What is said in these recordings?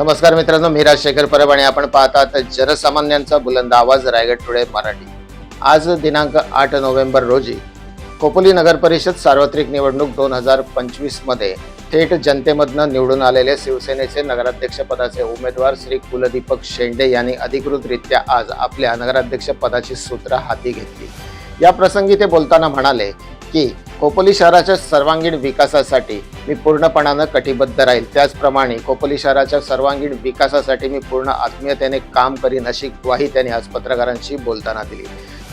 नमस्कार मित्रांनो मी राजशेखर परब आणि आपण पाहतात जनसामान्यांचा बुलंद आवाज रायगड टुडे मराठी. आज दिनांक आठ नोव्हेंबर रोजी खोपोली नगर परिषद सार्वत्रिक निवडणूक दोन हजार पंचवीसमध्ये थेट जनतेमधनं निवडून आलेले शिवसेनेचे नगराध्यक्षपदाचे उमेदवार श्री कुलदीपक शेंडे यांनी अधिकृतरित्या आज आपल्या नगराध्यक्षपदाची सूत्र हाती घेतली. या प्रसंगी ते बोलताना म्हणाले की कोपली शहराच्या सर्वांगीण विकासासाठी मी पूर्णपणानं कटिबद्ध राहील. त्याचप्रमाणे कोपली शहराच्या सर्वांगीण विकासासाठी मी पूर्ण आत्मीयतेने काम करीन अशी ग्वाही त्यांनी आज पत्रकारांशी बोलताना दिली.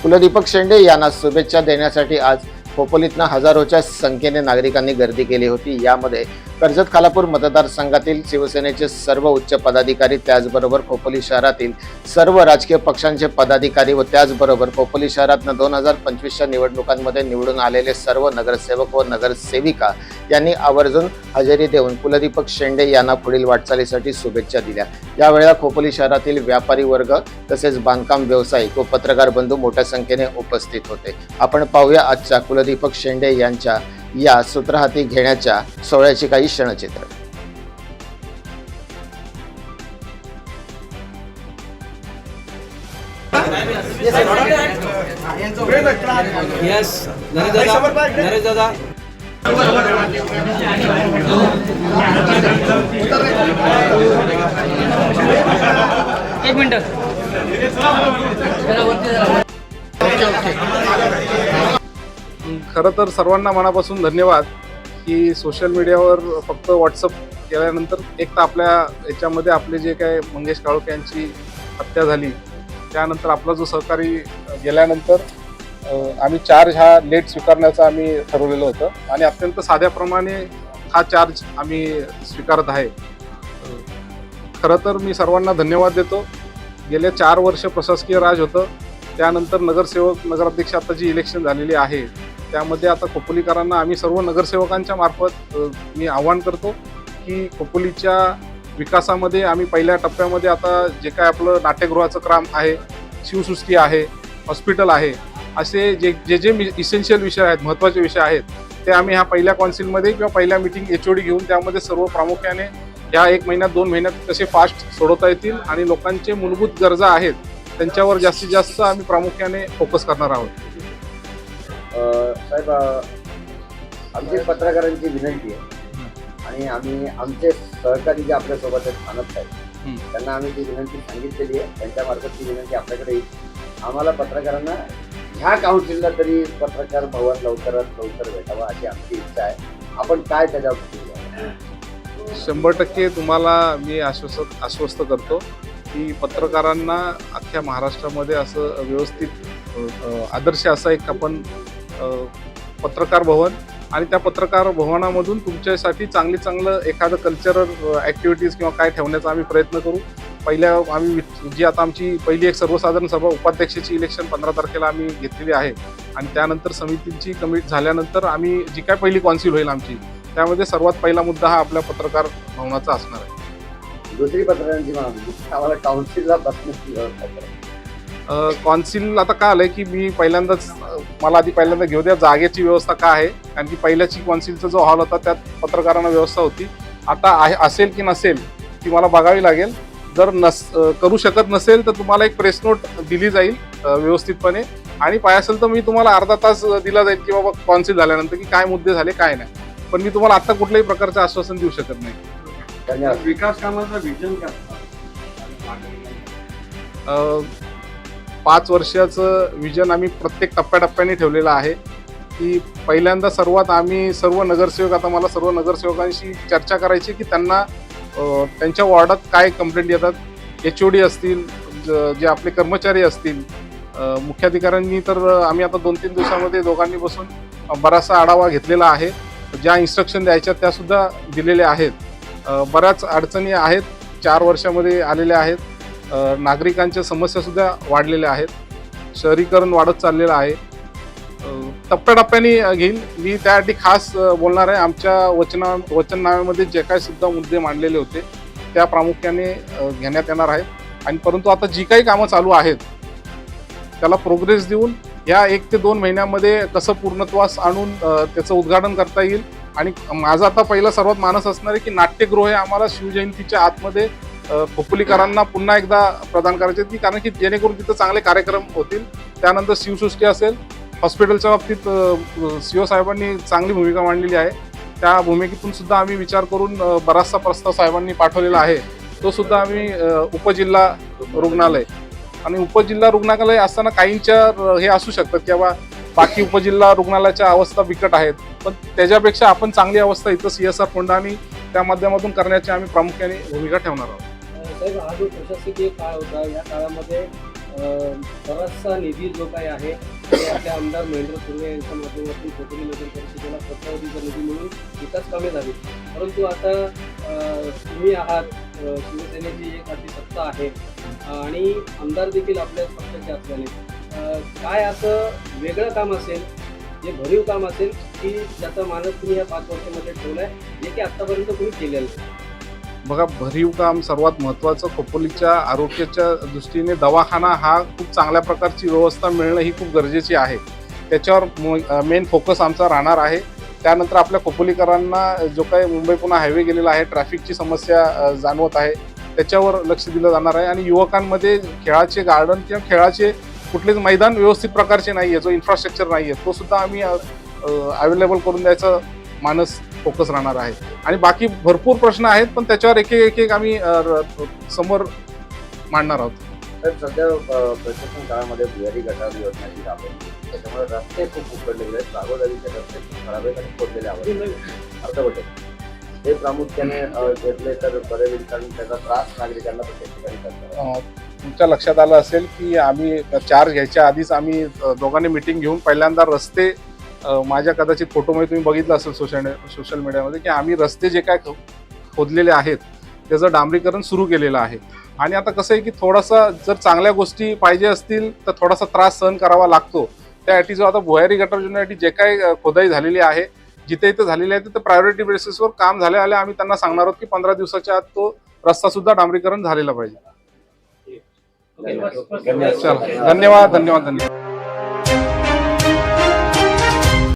कुलदीपक शेंडे यांना शुभेच्छा देण्यासाठी आज खोपोलीतनं हजारोच्या संख्येने नागरिकांनी गर्दी केली होती. यामध्ये कर्जत खालापूर मतदारसंघातील शिवसेनेचे सर्व उच्च पदाधिकारी त्याचबरोबर खोपोली शहरातील सर्व राजकीय पक्षांचे पदाधिकारी व त्याचबरोबर खोपोली शहरातनं दोन हजार पंचवीसच्या निवडणुकांमध्ये निवडून आलेले सर्व नगरसेवक व नगरसेविका यांनी आवर्जून हजेरी देऊन कुलदीपक शेंडे यांना पुढील वाटचालीसाठी शुभेच्छा दिल्या. यावेळेला खोपोली शहरातील व्यापारी वर्ग तसेच बांधकाम व्यावसायिक व पत्रकार बंधू मोठ्या संख्येने उपस्थित होते. आपण पाहूया आजच्या कुलदीपक शेंडे यांच्या या सूत्रहाती घेण्याच्या सोहळ्याची काही क्षणचित्र. येस नरेश दादा नरेश दादा एक मिनिट. खरं तर सर्वांना मनापासून धन्यवाद की सोशल मीडियावर फक्त व्हॉट्सअप केल्यानंतर एक तर आपल्या याच्यामध्ये आपले जे काय मंगेश काळोख यांची हत्या झाली त्यानंतर आपला जो सहकारी गेल्यानंतर आम्ही चार्ज हा लेट स्वीकारण्याचं आम्ही ठरवलेलं होतं आणि अत्यंत साध्याप्रमाणे हा चार्ज आम्ही स्वीकारत आहे. खरं तर मी सर्वांना धन्यवाद देतो. गेले चार वर्ष प्रशासकीय राज होतं त्यानंतर नगरसेवक नगराध्यक्ष आता जी इलेक्शन झालेली आहे. त्यामध्ये आता खोपोलीकरांना आम्ही सर्व नगरसेवकांच्या मार्फत मी आव्हान करतो की खोपोलीच्या विकासामध्ये आम्ही पहिल्या टप्प्यामध्ये आता जे काय आपलं नाट्यगृहाचं काम आहे शिवसृष्टी आहे हॉस्पिटल आहे असे जे जे जे इसेन्शियल विषय आहेत महत्त्वाचे विषय आहेत ते आम्ही ह्या पहिल्या कॉन्सिलमध्ये किंवा पहिल्या मिटिंग एच ओ डी घेऊन त्यामध्ये सर्व प्रामुख्याने ह्या एक महिन्यात दोन महिन्यात कसे फास्ट सोडवता येतील आणि लोकांचे मूलभूत गरजा आहेत त्यांच्यावर जास्तीत जास्त आम्ही प्रामुख्याने फोकस करणार आहोत. साहेब आमची पत्रकारांची विनंती आहे आणि आम्ही आमचे सहकारी जे आपल्यासोबत आहेत. त्यांना आम्ही ती विनंती सांगितलेली आहे त्यांच्यामार्फत ती विनंती आपल्याकडे येईल आम्हाला पत्रकारांना ह्या काउन्सिलला तरी पत्रकार भवन लवकरात लवकर भेटावं अशी आमची इच्छा आहे आपण काय त्याच्यावर? शंभर टक्के तुम्हाला मी आश्वस्त आश्वस्त करतो की पत्रकारांना अख्ख्या महाराष्ट्रामध्ये असं व्यवस्थित आदर्श असा एक आपण पत्रकार भवन आणि त्या पत्रकार भवनामधून तुमच्यासाठी चांगली चांगलं एखादं कल्चरल ॲक्टिव्हिटीज किंवा काय ठेवण्याचा आम्ही प्रयत्न करू. पहिल्या आम्ही जी आता आमची पहिली एक सर्वसाधारण सभा उपाध्यक्षाची इलेक्शन पंधरा तारखेला आम्ही घेतलेली आहे. आणि त्यानंतर समितीची कमिट झाल्यानंतर आम्ही जी काय पहिली कॉन्सिल होईल आमची त्यामध्ये सर्वात पहिला मुद्दा हा आपल्या पत्रकार भवनाचा असणार आहे. दुसरी पत्रकारांची मागणी आम्हाला काउन्सिलला बसण्याची व्यवस्था कौन्सिल आता काय आलंय की मी पहिल्यांदाच मला आधी पहिल्यांदा घेऊ द्या जागेची व्यवस्था काय आहे? कारण की पहिल्याची कौन्सिलचा जो हॉल होता त्यात पत्रकारांना व्यवस्था होती. आता आहे असेल की नसेल ती मला बघावी लागेल. जर नस करू शकत नसेल तर तुम्हाला एक प्रेस नोट दिली जाईल व्यवस्थितपणे. आणि पाय असेल तर मी तुम्हाला अर्धा तास दिला जाईल की बाबा कौन्सिल झाल्यानंतर की काय मुद्दे झाले काय नाही. पण मी तुम्हाला आता कुठल्याही प्रकारचं आश्वासन देऊ शकत नाही. विकास कामाचं विजन काय? अ, पाच वर्षाचं विजन आम्ही प्रत्येक टप्प्याटप्प्याने ठेवलेलं आहे. की पहिल्यांदा सर्वात आम्ही सर्व नगरसेवक आता मला सर्व नगरसेवकांशी चर्चा करायची की त्यांना त्यांच्या वॉर्डात काय कंप्लेंट येतात? एच ओ डी असतील ज- जे आपले कर्मचारी असतील मुख्याधिकाऱ्यांनी तर आम्ही आता दोन तीन दिवसामध्ये दोघांनी बसून बराचसा आढावा घेतलेला आहे. ज्या इन्स्ट्रक्शन द्यायच्या त्यासुद्धा दिलेल्या आहेत. बऱ्याच अडचणी आहेत चार वर्षामध्ये आलेल्या आहेत. नागरिकांच्या समस्यासुद्धा वाढलेल्या आहेत. शहरीकरण वाढत चाललेलं आहे. टप्प्याटप्प्याने घेईन घेईल. मी त्यासाठी खास बोलणार आहे. आमच्या वचना वचननाम्यामध्ये जे काय सुद्धा मुद्दे मांडलेले होते त्या प्रामुख्याने घेण्यात येणार आहेत. आणि परंतु आता जी काही कामं चालू आहेत त्याला प्रोग्रेस देऊन या एक ते दोन महिन्यामध्ये कसं पूर्णत्वास आणून त्याचं उद्घाटन करता येईल. आणि माझा आता पहिला सर्वात मानस असणार आहे की नाट्यगृह हे आम्हाला शिवजयंतीच्या आतमध्ये खोपोलीकरांना पुन्हा एकदा प्रदान करायचे ती कारण की जेणेकरून तिथं चांगले कार्यक्रम होतील. त्यानंतर शिवसृष्टी असेल. हॉस्पिटलच्या बाबतीत सी ओ साहेबांनी चांगली भूमिका मांडलेली आहे. त्या भूमिकेतून सुद्धा आम्ही विचार करून बराचसा प्रस्ताव साहेबांनी पाठवलेला आहे. तो सुद्धा आम्ही उपजिल्हा रुग्णालय आणि उपजिल्हा रुग्णालय असताना काहींच्या हे असू शकतात किंवा बाकी उपजिल्हा रुग्णालयाच्या अवस्था बिकट आहेत. पण त्याच्यापेक्षा आपण चांगली अवस्था इथं सी एस आर फंड आणि त्या माध्यमातून करण्याची आम्ही प्रामुख्याने भूमिका ठेवणार आहोत. साहेब हा जो प्रशासकीय काळ होता या काळामध्ये बराचसा निधी जो काही आहे ते आपल्या आमदार महेंद्र सुर्वे यांच्या माध्यमातून कोकणी नगर परिषदेला कोट्यावधीचा निधी मिळून विकास कामे झाली. परंतु आता तुम्ही आहात शिवसेनेची एक अशी सत्ता आहे आणि आमदार देखील आपल्या पक्षाचे असल्याने काय असं वेगळं काम असेल जे भरीव काम असेल की ज्याचा मानस तुम्ही या पाच वर्षामध्ये ठेवलाय जे की आत्तापर्यंत तुम्ही केलेलं आहे बघा भरीव काम सर्वात महत्त्वाचं खोपोलीच्या आरोग्याच्या दृष्टीने दवाखाना हा खूप चांगल्या प्रकारची व्यवस्था मिळणं ही खूप गरजेची आहे. त्याच्यावर मेन फोकस आमचा राहणार आहे. त्यानंतर आपल्या खोपोलीकरांना जो काही मुंबई पुन्हा हायवे गेलेला आहे ट्रॅफिकची समस्या जाणवत आहे त्याच्यावर लक्ष दिलं जाणार आहे. आणि युवकांमध्ये खेळाचे गार्डन किंवा खेळाचे कुठलेच मैदान व्यवस्थित प्रकारचे नाही आहे जो इन्फ्रास्ट्रक्चर नाही आहे तो सुद्धा आम्ही अवेलेबल करून द्यायचं मानस फोकस राहणार आहे. आणि बाकी भरपूर प्रश्न आहेत पण त्याच्यावर एक एक एक आम्ही समोर मांडणार आहोत. सध्या प्रशासन काळामध्ये भुयारी गटार योजना जी राबवली त्याच्यामुळे रस्ते खूप उकडले गेले आहेत जागोजागीचे रस्ते खूप खराब आहेत आणि अर्धवट आहेत. हे प्रामुख्याने घेतले तर बरे होईल कारण त्याचा त्रास नागरिकांना प्रत्येक तुमच्या लक्षात आलं असेल की आम्ही चार्ज घ्यायच्या आधीच आम्ही दोघांनी मिटिंग घेऊन पहिल्यांदा रस्ते माझ्या कदाचित फोटोमध्ये तुम्ही बघितलं असेल सोशल सोशल मीडियामध्ये की आम्ही रस्ते जे काय खोदलेले आहेत त्याचं डांबरीकरण सुरू केलेलं आहे. आणि आता कसं आहे की थोडासा जर चांगल्या गोष्टी पाहिजे असतील तर थोडासा त्रास सहन करावा लागतो. त्यासाठी जो आता भुयारी गटार योजनेसाठी जे काय खोदाई झालेली आहे जिथे इथे झालेली आहे तिथे प्रायोरिटी बेसिसवर काम झाले आले आम्ही त्यांना सांगणार आहोत की पंधरा दिवसाच्या आत तो रस्ता सुद्धा डांबरीकरण झालेला पाहिजे. धन्यवाद धन्यवाद धन्यवाद.